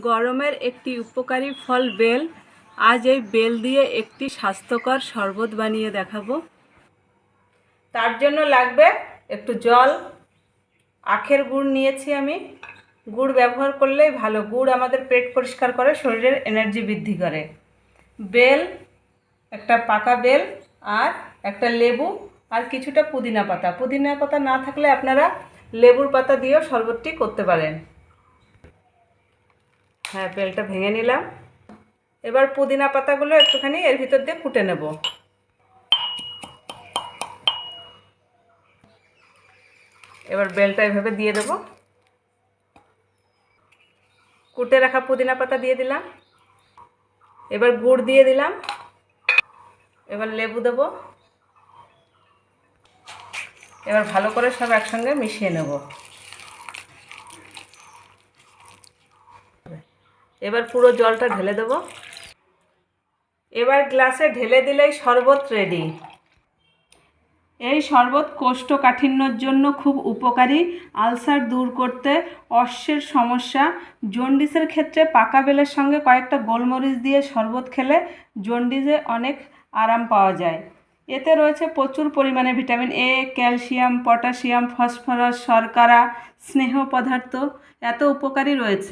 গরমের একটি উপকারী ফল বেল। আজ এই বেল দিয়ে একটি স্বাস্থ্যকর শরবত বানিয়ে দেখাবো। তার জন্য লাগবে একটু জল। আখের গুড় নিয়েছি আমি। গুড় ব্যবহার করলেই ভালো। গুড় আমাদের পেট পরিষ্কার করে, শরীরের এনার্জি বৃদ্ধি করে। বেল, একটা পাকা বেল আর একটা লেবু আর কিছুটা পুদিনা পাতা। পুদিনা পাতা না থাকলে আপনারা লেবুর পাতা দিয়েও শরবতটি করতে পারেন। হ্যাঁ বেলটা ভেঙে নিলাম। এবার পুদিনা পাতাগুলো একটুখানি এর ভিতর দিয়ে কুটে নেব। এবার বেলটা এভাবে দিয়ে দেব। কুটে রাখা পুদিনা পাতা দিয়ে দিলাম। এবার গুড় দিয়ে দিলাম। এবার লেবু দেব। এবার ভালো করে সব একসঙ্গে মিশিয়ে নেব। এবার পুরো জলটা ঢেলে দেব। এবার গ্লাসে ঢেলে দিলেই শরবত রেডি এই শরবত কোষ্ঠকাঠিন্যর জন্য খুব উপকারী, আলসার দূর করতে অশ্বের সমস্যা। জন্ডিসের ক্ষেত্রে পাকা বেলের সঙ্গে কয়েকটা গোলমরিচ দিয়ে শরবত খেলে জন্ডিসে অনেক আরাম পাওয়া যায়। এতে রয়েছে প্রচুর পরিমাণে vitamin A calcium, potassium, phosphorus, শর্করা, স্নেহ পদার্থ। এত উপকারী রয়েছে।